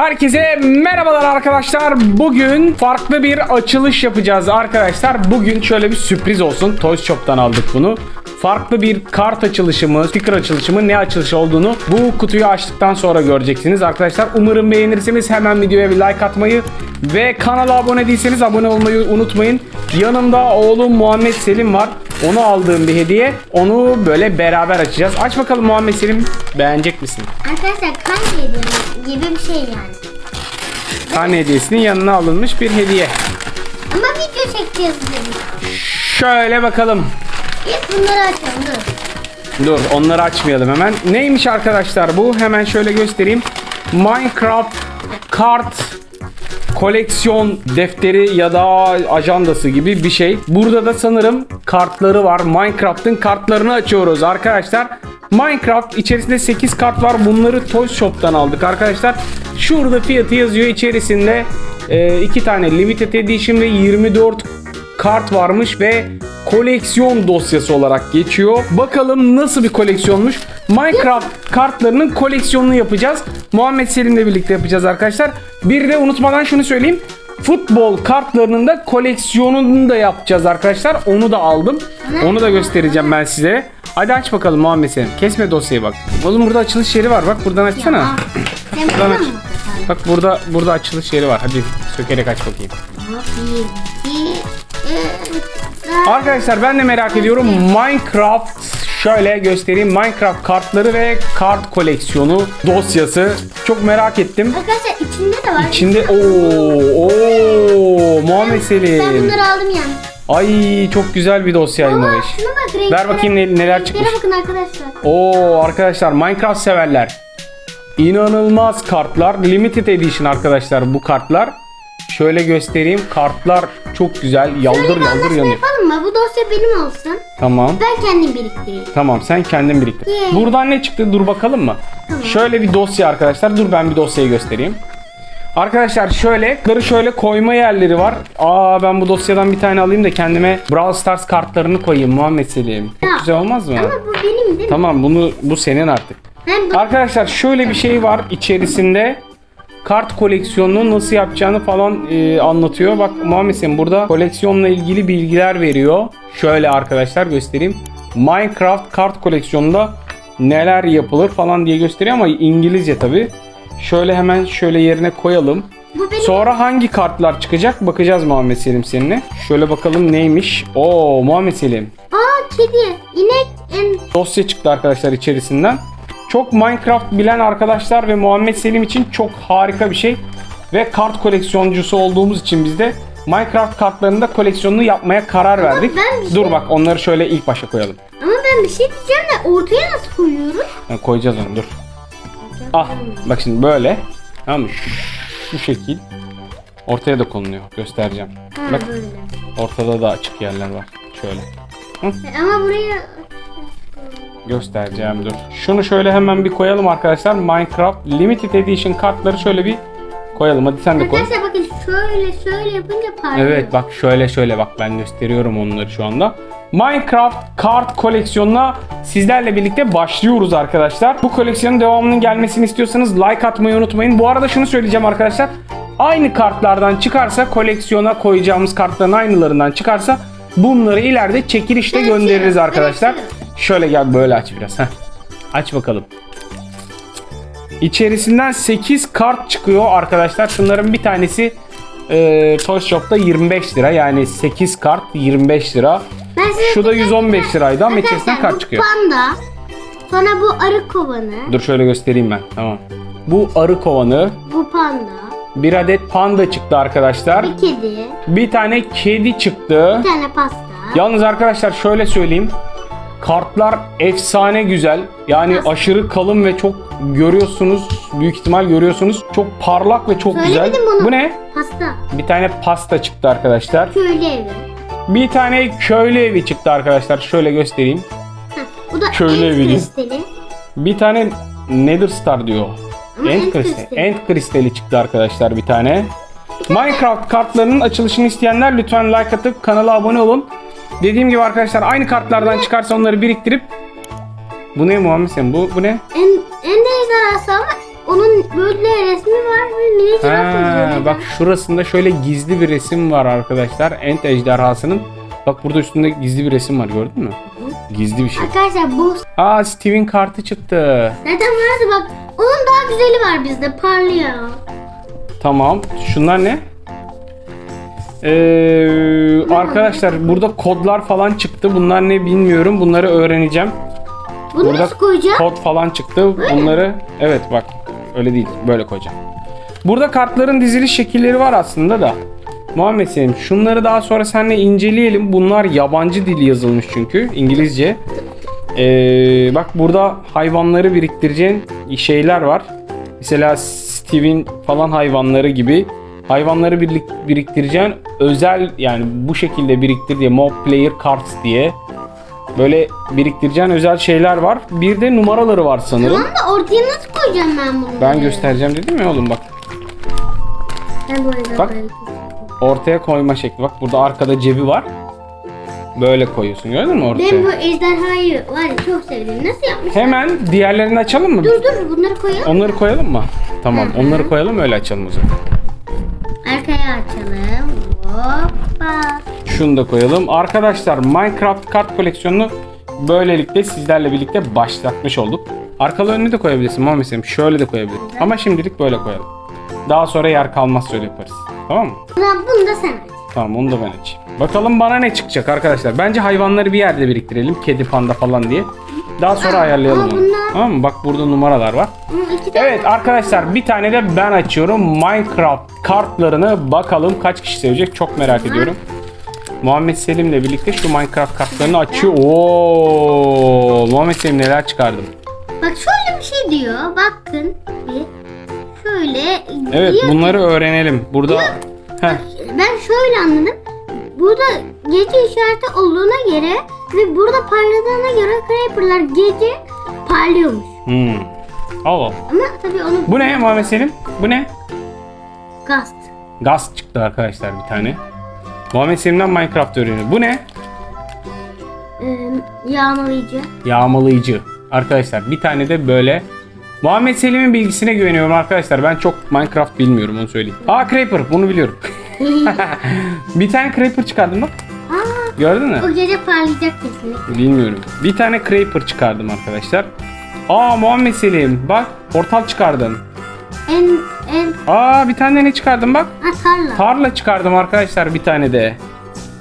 Herkese merhabalar arkadaşlar. Bugün farklı bir açılış yapacağız arkadaşlar. Bugün şöyle bir sürpriz olsun. Toys Shop'tan aldık bunu. Farklı bir kart açılışı mı, sticker açılışı mı, ne açılışı olduğunu bu kutuyu açtıktan sonra göreceksiniz arkadaşlar. Umarım beğenirseniz hemen videoya bir like atmayı ve kanala abone değilseniz abone olmayı unutmayın. Yanımda oğlum Muhammed Selim var. Onu aldığım bir hediye. Onu böyle beraber açacağız. Aç bakalım Muhammed Selim. Beğenecek misin? Arkadaşlar kan hediyesi gibi bir şey yani. Tane hediyesinin yanına alınmış bir hediye. Ama video çekeceğiz dedik. Şöyle bakalım. İlk bunları açalım dur. Dur onları açmayalım hemen. Neymiş arkadaşlar bu? Hemen şöyle göstereyim. Minecraft kart koleksiyon defteri ya da ajandası gibi bir şey. Burada da sanırım kartları var. Minecraft'ın kartlarını açıyoruz arkadaşlar. Minecraft içerisinde 8 kart var. Bunları Toy Shop'tan aldık arkadaşlar. Şurada fiyatı yazıyor. İçerisinde 2 tane limited edition ve 24 kart varmış ve koleksiyon dosyası olarak geçiyor. Bakalım nasıl bir koleksiyonmuş. Minecraft kartlarının koleksiyonunu yapacağız. Muhammed Selim'le birlikte yapacağız arkadaşlar. Bir de unutmadan şunu söyleyeyim. Futbol kartlarının da koleksiyonunu da yapacağız arkadaşlar. Onu da aldım. Onu da göstereceğim ben size. Hadi aç bakalım Muhammed Selim. Kesme dosyayı bak. Oğlum burada açılış yeri var. Bak buradan açsana. Sen Buradan aç. Bak burada burada açılış yeri var. Hadi sökerek aç bakayım. Arkadaşlar ben de merak ediyorum Minecraft şöyle göstereyim Minecraft kartları ve kart koleksiyonu dosyası çok merak ettim. Arkadaşlar içinde de var. İçinde ooo ooo Muhammed Ben Selim. bunları aldım yani. Ay çok güzel bir dosyaymış. şuna bak renklere. Ver bakayım ne- neler çıkmış. Renklere bakın arkadaşlar. Oo arkadaşlar Minecraft severler. İnanılmaz kartlar. Limited edition arkadaşlar bu kartlar. Şöyle göstereyim. Kartlar çok güzel. Yaldır bir yaldır anlaşma yanıyor. yapalım mı? Bu dosya benim olsun. Tamam. Ben kendim biriktireyim. Tamam sen kendin biriktir. Yay. Buradan ne çıktı dur bakalım mı? Şöyle bir dosya arkadaşlar. Dur ben bir dosyayı göstereyim. Arkadaşlar şöyle, karı şöyle koyma yerleri var. Aa ben bu dosyadan bir tane alayım da kendime Brawl Stars kartlarını koyayım Muhammed Selim. Çok güzel olmaz mı? Ama bu benim değil mi? Tamam bunu bu senin artık. Ben bu... Arkadaşlar şöyle bir şey var içerisinde kart koleksiyonunu nasıl yapacağını falan e, anlatıyor. Bak Muhammed Selim burada koleksiyonla ilgili bilgiler veriyor. Şöyle arkadaşlar göstereyim. Minecraft kart koleksiyonunda neler yapılır falan diye gösteriyor ama İngilizce tabi. Şöyle hemen şöyle yerine koyalım. Bu benim. Sonra hangi kartlar çıkacak bakacağız Muhammed Selim seninle. Şöyle bakalım neymiş. Oo Muhammed Selim. Aa kedi, inek, en... dosya çıktı arkadaşlar içerisinden. Çok Minecraft bilen arkadaşlar ve Muhammed Selim için çok harika bir şey. Ve kart koleksiyoncusu olduğumuz için biz de Minecraft kartlarında koleksiyonunu yapmaya karar verdik. ben bir şey- Dur bak onları şöyle ilk başa koyalım. Ama ben bir şey diyeceğim de ortaya nasıl koyuyoruz? Ha, koyacağız onu dur. Ah bak şimdi böyle. Tamam mı? Şu, şu şekil. Ortaya da konuluyor. Göstereceğim. Ha Bak böyle. ortada da açık yerler var. Şöyle. E, Ama buraya... göstereceğim dur. Şunu şöyle hemen bir koyalım arkadaşlar. Minecraft Limited Edition kartları şöyle bir koyalım. Hadi sen de koy. Arkadaşlar bakın şöyle şöyle yapınca parlıyor. Evet bak şöyle şöyle bak ben gösteriyorum onları şu anda. Minecraft kart koleksiyonuna sizlerle birlikte başlıyoruz arkadaşlar. Bu koleksiyonun devamının gelmesini istiyorsanız like atmayı unutmayın. Bu arada şunu söyleyeceğim arkadaşlar. Aynı kartlardan çıkarsa koleksiyona koyacağımız kartların aynılarından çıkarsa bunları ileride çekilişte göndeririz arkadaşlar. Şöyle gel böyle aç biraz. Heh. Aç bakalım. İçerisinden 8 kart çıkıyor arkadaşlar. Şunların bir tanesi e, Toy Shop'ta 25 lira. Yani 8 kart 25 lira. Ben size Şu da diyeceğim 115 ki- liraydı ama Arkadaşlar, içerisinden kart bu çıkıyor. panda. Sonra bu arı kovanı. Dur şöyle göstereyim ben. Tamam. Bu arı kovanı. Bu panda. Bir adet panda çıktı arkadaşlar. Bir kedi. Bir tane kedi çıktı. Bir tane pasta. Yalnız arkadaşlar şöyle söyleyeyim. Kartlar efsane güzel. Yani Nasıl? aşırı kalın ve çok görüyorsunuz. Büyük ihtimal görüyorsunuz. Çok parlak ve çok güzel. Söylemedim bunu. Bu ne? Pasta. Bir tane pasta çıktı arkadaşlar. Köylü evi. Bir tane köylü evi çıktı arkadaşlar. Şöyle göstereyim. Heh, bu da Köylü End evi değil. kristali. Bir tane Nether Star diyor. Ama End End kristali. kristali. End kristali çıktı arkadaşlar bir tane. Minecraft kartlarının açılışını isteyenler lütfen like atıp kanala abone olun. Dediğim gibi arkadaşlar aynı kartlardan çıkarsa onları biriktirip Bu ne Muhammed sen? Bu, bu ne? En, en ejderhası ama onun böyle resmi var ve yazıyor. Ha, bak şurasında şöyle gizli bir resim var arkadaşlar. Ent ejderhasının. Bak burada üstünde gizli bir resim var gördün mü? Gizli bir şey. Arkadaşlar bu Aa Steve'in kartı çıktı. zaten vardı bak. Onun daha güzeli var bizde parlıyor. Tamam. Şunlar ne? Ee, arkadaşlar burada kodlar falan çıktı. Bunlar ne bilmiyorum. Bunları öğreneceğim. Bunu Burada nasıl koyacağım? kod falan çıktı. Bunları evet bak öyle değil. Böyle koyacağım. Burada kartların diziliş şekilleri var aslında da. Muhammed Selim şunları daha sonra seninle inceleyelim. Bunlar yabancı dil yazılmış çünkü İngilizce. Ee, bak burada hayvanları biriktireceğin şeyler var. Mesela Steve'in falan hayvanları gibi hayvanları birlik, biriktireceğin özel yani bu şekilde biriktir diye mob player cards diye böyle biriktireceğin özel şeyler var. Bir de numaraları var sanırım. Tamam da ortaya nasıl koyacağım ben bunu? Ben göstereceğim dedim ya oğlum bak. Ben böyle Bak. böyle- Ortaya koyma şekli. Bak burada arkada cebi var. Böyle koyuyorsun gördün mü ortaya? Ben bu ejderhayı var ya çok sevdim. Nasıl yapmış? Hemen diğerlerini açalım mı? Dur dur bunları koyalım. Onları koyalım mı? Tamam Hı hı. onları koyalım öyle açalım o zaman. Arkaya açalım. Hoppa. Şunu da koyalım. Arkadaşlar Minecraft kart koleksiyonunu böylelikle sizlerle birlikte başlatmış olduk. Arkalı önünü de koyabilirsin Selim. Şöyle de koyabilirsin. Ama şimdilik böyle koyalım. Daha sonra yer kalmazsa öyle yaparız. Tamam mı? Zaman bunu da sen aç. Tamam onu da ben açayım. Bakalım bana ne çıkacak arkadaşlar. Bence hayvanları bir yerde biriktirelim. Kedi, panda falan diye. Daha sonra Aa, ayarlayalım aa, onu. bunlar- Tamam mı? Bak burada numaralar var. Hı, iki tane. Evet arkadaşlar bir tane de ben açıyorum. Minecraft kartlarını bakalım kaç kişi sevecek çok merak ediyorum. Muhammed Selim'le birlikte şu Minecraft kartlarını açıyor. Oo, Muhammed Selim neler çıkardım. Bak şöyle bir şey diyor. Bakın bir. Şöyle. Evet diyor ki- bunları öğrenelim. Burada Heh, Ben şöyle anladım. Burada gece işareti olduğuna göre ve burada parladığına göre Creeper'lar gece parlıyormuş. hmm. Al al. Ama tabii onu Bu ne Muhammed Selim? Bu ne? gast. Gaz çıktı arkadaşlar bir tane. Muhammed Selim'den Minecraft öğreniyor. Bu ne? Ee, yağmalayıcı. Yağmalayıcı. Arkadaşlar bir tane de böyle Muhammed Selim'in bilgisine güveniyorum arkadaşlar. Ben çok Minecraft bilmiyorum onu söyleyeyim. Aa Creeper bunu biliyorum. bir tane Creeper çıkardım bak. Aa, Gördün mü? o gece parlayacak kesinlikle. Bilmiyorum. Bir tane Creeper çıkardım arkadaşlar. Aa Muhammed Selim bak portal çıkardın. En en Aa bir tane ne çıkardım bak. ha, tarla. Tarla çıkardım arkadaşlar bir tane de.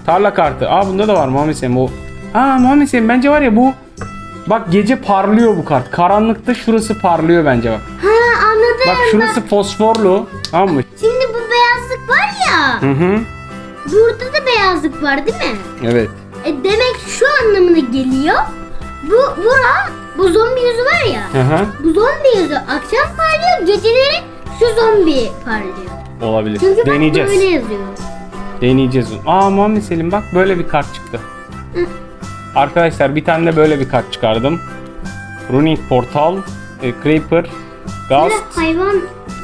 Tarla kartı. Aa bunda da var Muhammed Selim o. Aa Muhammed Selim bence var ya bu Bak gece parlıyor bu kart. Karanlıkta şurası parlıyor bence bak. ha anladım. Bak şurası fosforlu. Tamam mı? Şimdi bu beyazlık var ya. Hı hı. Burada da beyazlık var değil mi? Evet. E demek şu anlamına geliyor. Bu bura bu zombi yüzü var ya. Hı hı. Bu zombi yüzü akşam parlıyor, geceleri şu zombi parlıyor. Olabilir. Çünkü bak Deneyeceğiz. böyle yazıyor. Deneyeceğiz. Aa Muhammed Selim bak böyle bir kart çıktı. Hı. Arkadaşlar bir tane de böyle bir kart çıkardım. Running Portal, e, Creeper, Böyle Ghost, hayvan,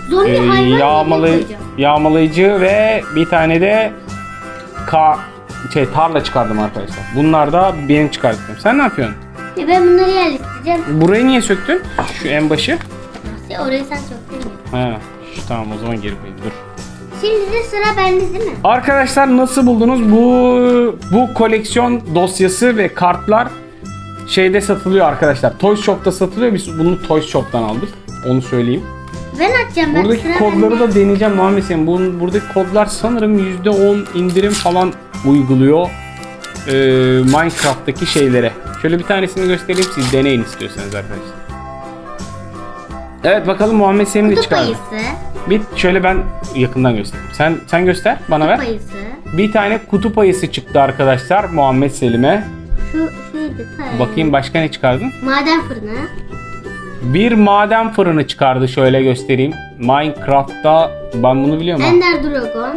zombi e, hayvan yağmalı, yağmalayıcı ve bir tane de ka şey tarla çıkardım arkadaşlar. Bunlar da benim çıkarttım. Sen ne yapıyorsun? E ben bunları yerleştireceğim. Burayı niye söktün? Şu en başı. Nasıl? Orayı sen çok bilmiyorsun. Şu, tamam o zaman geri koyayım dur. Şimdi de sıra bende değil mi? Arkadaşlar nasıl buldunuz bu bu koleksiyon dosyası ve kartlar şeyde satılıyor arkadaşlar. Toys Shop'ta satılıyor. Biz bunu Toys Shop'tan aldık. Onu söyleyeyim. Ben açacağım. Ben Buradaki sıra kodları bende. da deneyeceğim Muhammed Selim. Bunun, buradaki kodlar sanırım %10 indirim falan uyguluyor. Ee, Minecraft'taki şeylere. Şöyle bir tanesini göstereyim siz deneyin istiyorsanız arkadaşlar. Evet bakalım Muhammed Selim ne Kutup çıkardı. ayısı. Bir şöyle ben yakından göstereyim. Sen sen göster bana ver. Kutup ayısı. Bir tane kutup ayısı çıktı arkadaşlar Muhammed Selim'e. Şu şeydi. ta- Bakayım başka ne çıkardın? Maden fırını. Bir maden fırını çıkardı şöyle göstereyim. Minecraft'ta ben bunu biliyorum. Ender Dragon.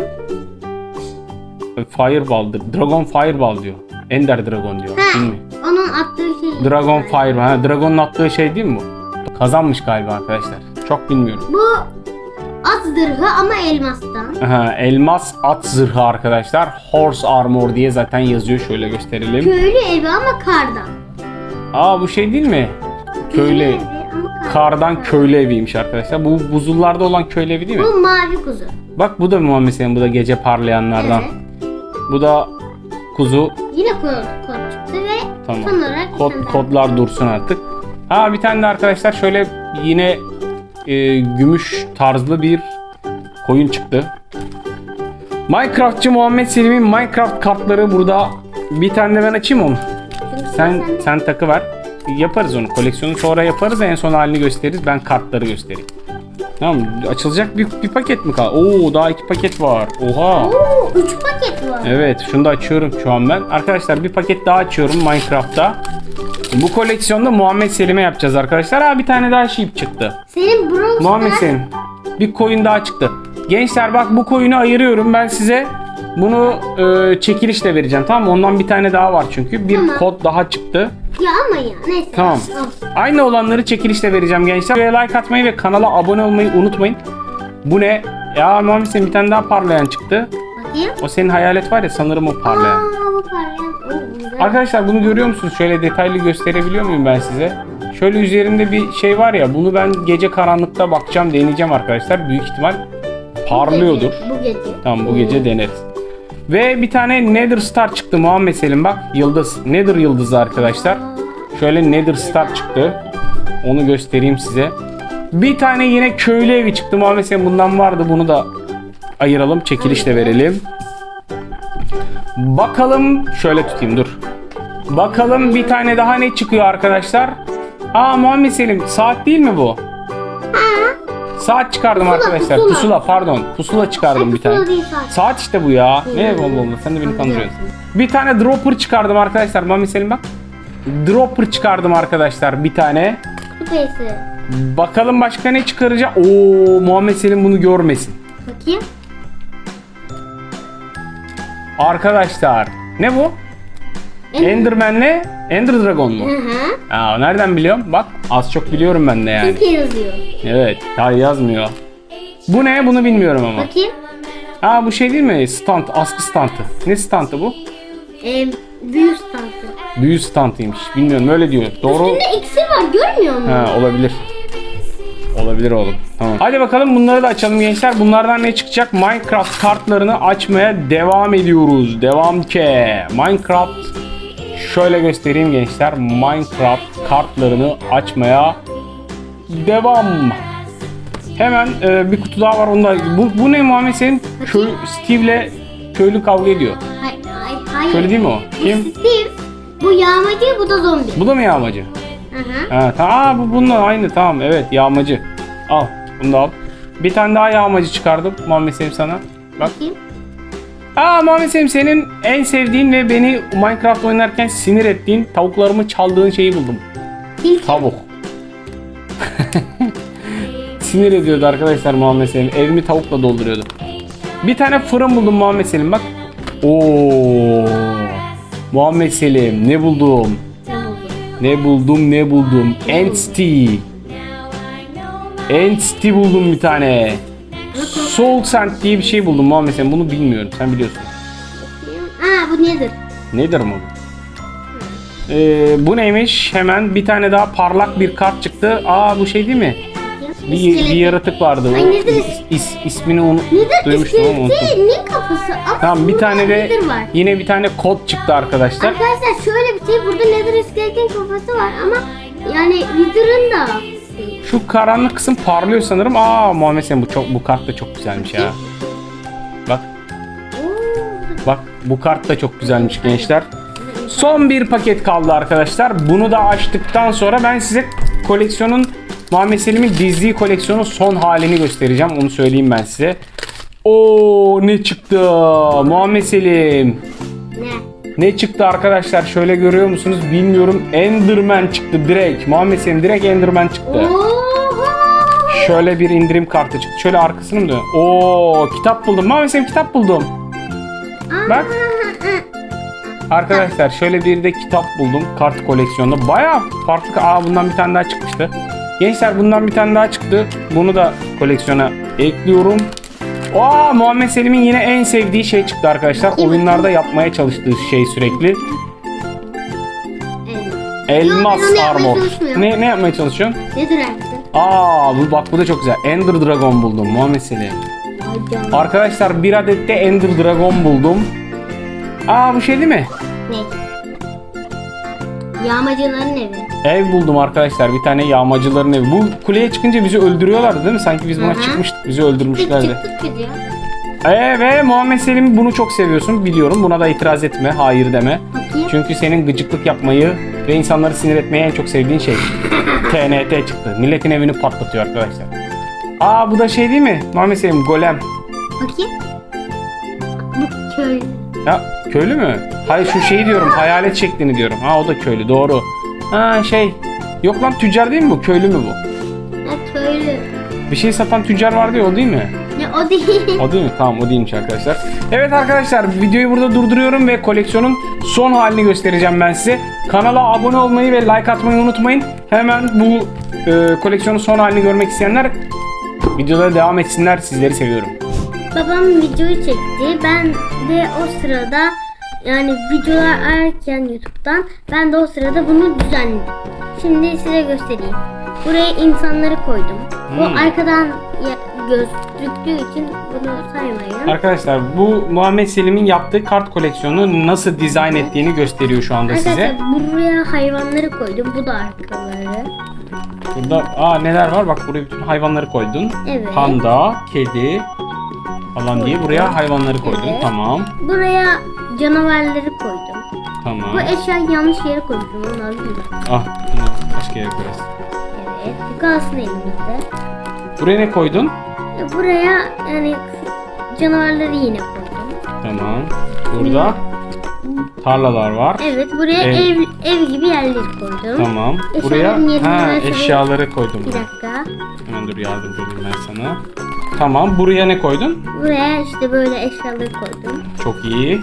Fireball'dır. Dragon Fireball diyor. Ender Dragon diyor. Ha, Bilmiyorum. onun attığı şey. Dragon Fireball. Ha, Dragon'un attığı şey değil mi bu? Kazanmış galiba arkadaşlar. Çok bilmiyorum. Bu at zırhı ama elmastan. Aha, elmas at zırhı arkadaşlar. Horse Armor diye zaten yazıyor. Şöyle gösterelim. Köylü evi ama kardan. Aa bu şey değil mi? Köylü. evi ama kardan. kardan köylü eviymiş arkadaşlar. Bu buzullarda olan köylü evi değil mi? Bu mavi kuzu. Bak bu da Muhammed Selim. Bu da gece parlayanlardan. Evet. Bu da kuzu. Yine kod, kod çıktı ve Tamam. son olarak Kod, kodlar dursun artık. Ha bir tane de arkadaşlar şöyle yine e, gümüş tarzlı bir koyun çıktı. Minecraftçı Muhammed Selim'in Minecraft kartları burada. Bir tane de ben açayım onu. Sen sen takı ver. Yaparız onu. Koleksiyonu sonra yaparız. En son halini gösteririz. Ben kartları göstereyim. Tamam açılacak bir, bir paket mi kaldı? Oo daha iki paket var. Oha. Oo, 3 paket var. Evet şunu da açıyorum şu an ben. Arkadaşlar bir paket daha açıyorum Minecraft'ta. Bu koleksiyonda Muhammed Selim'e yapacağız arkadaşlar. Ha bir tane daha sheep çıktı. Senin Brawl Muhammed Selim. Bir koyun daha çıktı. Gençler bak bu koyunu ayırıyorum ben size. Bunu e, çekilişle vereceğim tamam mı? Ondan bir tane daha var çünkü. Bir Tamam. kod daha çıktı. Ya ama ya neyse. Tamam. Al. Aynı olanları çekilişle vereceğim gençler. Videoya like atmayı ve kanala abone olmayı unutmayın. Bu ne? Ya Muhammed Selim bir tane daha parlayan çıktı. Bakayım. O senin hayalet var ya sanırım o parlayan. Aa bu parlayan. Güzel. Arkadaşlar bunu görüyor musunuz? Şöyle detaylı gösterebiliyor muyum ben size? Şöyle üzerinde bir şey var ya bunu ben gece karanlıkta bakacağım deneyeceğim arkadaşlar. Büyük ihtimal parlıyordur. Bu gece. Bu gece. Tamam bu gece deneriz. Ve bir tane Nether Star çıktı Muhammed Selim bak yıldız. Nether yıldızı arkadaşlar. Şöyle Nether Star çıktı. Onu göstereyim size. Bir tane yine köylü evi çıktı Muhammed Selim bundan vardı bunu da ayıralım çekilişle verelim. Bakalım şöyle tutayım dur. Bakalım bir tane daha ne çıkıyor arkadaşlar. Aa Muhammed Selim saat değil mi bu? Saat çıkardım arkadaşlar. Pusula. pusula. pardon. Pusula çıkardım Ay, bir tane. pusula saat. Saat işte bu ya. Ne Allah Allah sen de beni kandırıyorsun. Bir tane dropper çıkardım arkadaşlar. Muhammed Selim bak. Dropper çıkardım arkadaşlar bir tane. Kupayısı. Bakalım başka ne çıkaracak. Oo Muhammed Selim bunu görmesin. Bakayım. Arkadaşlar ne bu? Enderman'le Ender Dragon mu? Hı hı. Aa, nereden biliyorum? Bak az çok biliyorum ben de yani. Türkiye yazıyor. Evet daha yazmıyor. Bu ne? Bunu bilmiyorum ama. Bakayım. Aa bu şey değil mi? Stand, askı stantı. Ne stantı bu? Ee, büyü stantı. Büyü stantıymış. Bilmiyorum öyle diyor. Doğru. Üstünde iksir var görmüyor musun? Ha olabilir. Olabilir oğlum. Tamam. Hadi bakalım bunları da açalım gençler. Bunlardan ne çıkacak? Minecraft kartlarını açmaya devam ediyoruz. Devam ke. Minecraft şöyle göstereyim gençler. Minecraft kartlarını açmaya devam. Hemen e, bir kutu daha var onda. Bu, bu ne Muhammed senin? Köy, Steve'le köylü kavga ediyor. Hayır, hayır, hayır. Köylü değil mi o? Kim? Steve, bu yağmacı, bu da zombi. Bu da mı yağmacı? Hı hı. Ha, tamam bu bununla aynı tamam evet yağmacı. Al bunu da al. Bir tane daha yağmacı çıkardım Muhammed Selim sana. Bak. Bakayım. Aa Muhammed Selim senin en sevdiğin ve beni Minecraft oynarken sinir ettiğin tavuklarımı çaldığın şeyi buldum. Tilki. Tavuk. sinir ediyordu arkadaşlar Muhammed Selim. Evimi tavukla dolduruyordu. Bir tane fırın buldum Muhammed Selim bak. Oo. Muhammed Selim ne buldum? Ne buldum ne buldum? Entity. Entity buldum bir tane. Soul Sand diye bir şey buldum Muhammed sen bunu bilmiyorum sen biliyorsun. Aa bu nedir? Nedir mi? Ee, bu neymiş? Hemen bir tane daha parlak bir kart çıktı. Aa bu şey değil mi? Bir, bir yaratık vardı. Ay, O nedir? is, is- ismini onu Nedir duymuştum ama unuttum. Ne kafası? Aa, Tamam bir tane de var? yine bir tane kod çıktı arkadaşlar. Arkadaşlar şöyle bir şey burada nedir iskeletin kafası var ama yani Wither'ın da Şu karanlık kısım parlıyor sanırım. Aa Muhammed sen bu çok bu kart da çok güzelmiş ya. Bak Oo, Bak bu kart da çok güzelmiş gençler. Son bir paket kaldı arkadaşlar. Bunu da açtıktan sonra ben size koleksiyonun Muhammed Selim'in dizdiği koleksiyonun son halini göstereceğim. Onu söyleyeyim ben size. Oo ne çıktı? Muhammed Selim. ne? Ne çıktı arkadaşlar? Şöyle görüyor musunuz? Bilmiyorum. Enderman çıktı direkt. Muhammed Selim direkt Enderman çıktı. Oha! Şöyle bir indirim kartı çıktı. Şöyle arkasını dön? Oo kitap buldum. Muhammed Selim kitap buldum. Bak. Arkadaşlar şöyle bir de kitap buldum kart koleksiyonunda. Baya farklı. Aa bundan bir tane daha çıkmıştı. Gençler bundan bir tane daha çıktı. Bunu da koleksiyona ekliyorum. Aa Muhammed Selim'in yine en sevdiği şey çıktı arkadaşlar. Oyunlarda yapmaya çalıştığı şey sürekli. Elmas Yok, ben onu yapmaya armor. çalışmıyorum. Ne ne yapmaya çalışıyorsun? Nedir artık? Aa bu bak bu da çok güzel. Ender Dragon buldum Muhammed Selim. Arkadaşlar bir adet de Ender Dragon buldum. Aa bu şey değil mi? Ne? Yağmacıların evi. Ev buldum arkadaşlar. Bir tane yağmacıların evi. Bu kuleye çıkınca bizi öldürüyorlardı değil mi? Sanki biz buna Hı hı. çıkmıştık. Bizi öldürmüşlerdi. çıktık gidiyor. Ee, ve Muhammed Selim bunu çok seviyorsun. Biliyorum. Buna da itiraz etme. Hayır deme. Bakayım. Çünkü senin gıcıklık yapmayı ve insanları sinir etmeyi en çok sevdiğin şey. TNT çıktı. Milletin evini patlatıyor arkadaşlar. Aa bu da şey değil mi? Muhammed Selim golem. Bakayım. Bu köy. Ya köylü mü? Hayır şu şeyi diyorum. Hayalet şeklini diyorum. Ha o da köylü. Doğru. Ha şey. Yok lan tüccar değil mi bu? Köylü mü bu? Ha köylü. Bir şey satan tüccar vardı ya o değil mi? O değil. O değil mi? Tamam o değilmiş arkadaşlar. Evet arkadaşlar videoyu burada durduruyorum ve koleksiyonun son halini göstereceğim ben size. Kanala abone olmayı ve like atmayı unutmayın. Hemen bu e, koleksiyonun son halini görmek isteyenler videolara devam etsinler. Sizleri seviyorum. Babam videoyu çekti. Ben de o sırada yani videolar ararken YouTube'dan ben de o sırada bunu düzenledim. Şimdi size göstereyim. Buraya insanları koydum. Bu Hmm. arkadan gözüktüğü için bunu saymayın. Arkadaşlar bu Muhammed Selim'in yaptığı kart koleksiyonu nasıl dizayn ettiğini gösteriyor şu anda size. Arkadaşlar buraya hayvanları koydum. Bu da arkaları. Burada aa neler var? Bak buraya bütün hayvanları koydun. Evet. Panda, kedi falan diye buraya hayvanları koydun. Evet. Tamam. Buraya canavarları koydum. Tamam. Bu eşyayı yanlış yere koymuşum. Onu alayım. Ah bunu başka yere koyarız. Evet. Bu kalsın elimizde. Buraya ne koydun? Buraya yani canavarları yine koydum. Tamam. Burada tarlalar var. Evet buraya Ev. ev, ev gibi yerleri koydum. Tamam. Eşyaların Buraya ha, eşyaları koydum. Bir dakika. Hemen dur yardımcı olayım ben sana. Tamam. Buraya ne koydun? Buraya işte böyle eşyaları koydum. Çok iyi.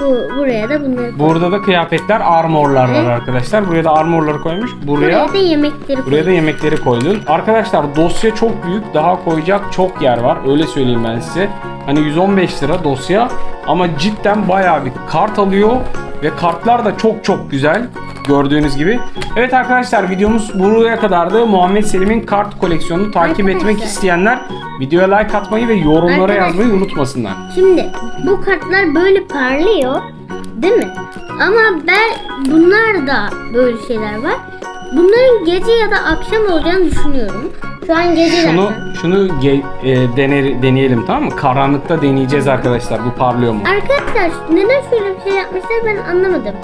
Bu, buraya da bunları. Burada da kıyafetler, armorlar var arkadaşlar. Buraya da armorları koymuş. Buraya Buraya da yemekleri. Buraya da yemekleri koydun. Arkadaşlar dosya çok büyük. Daha koyacak çok yer var. Öyle söyleyeyim ben size. Hani 115 lira dosya ama cidden bayağı bir kart alıyor ve kartlar da çok çok güzel. Gördüğünüz gibi. Evet arkadaşlar videomuz buraya kadardı. Muhammed Selim'in kart koleksiyonunu takip etmek Arkadaşlar. isteyenler videoya like atmayı ve yorumlara Arkadaşlar. yazmayı unutmasınlar. Şimdi bu kartlar böyle parlıyor. Değil mi? Ama ben bunlar da böyle şeyler var. Bunların gece ya da akşam olacağını düşünüyorum. Şu an gece Şunu zaten. şunu ge- e, dener, deneyelim tamam mı? Karanlıkta deneyeceğiz arkadaşlar. Bu parlıyor mu? Arkadaşlar neden şöyle bir şey yapmışlar ben anlamadım.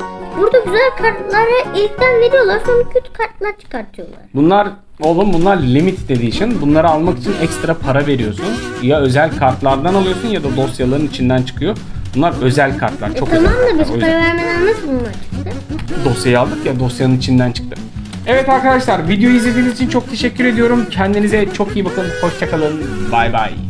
Burada güzel kartları ilkten veriyorlar sonra kötü kartlar çıkartıyorlar. Bunlar oğlum bunlar limited edition. Bunları almak için ekstra para veriyorsun. Ya özel kartlardan alıyorsun ya da dosyaların içinden çıkıyor. Bunlar özel kartlar. Çok e tamam özel da kartlar. biz O para yüzden vermeden nasıl bunlar çıktı? dosyayı aldık ya dosyanın içinden çıktı. Evet arkadaşlar videoyu izlediğiniz için çok teşekkür ediyorum. Kendinize çok iyi bakın. Hoşçakalın. Bay bay.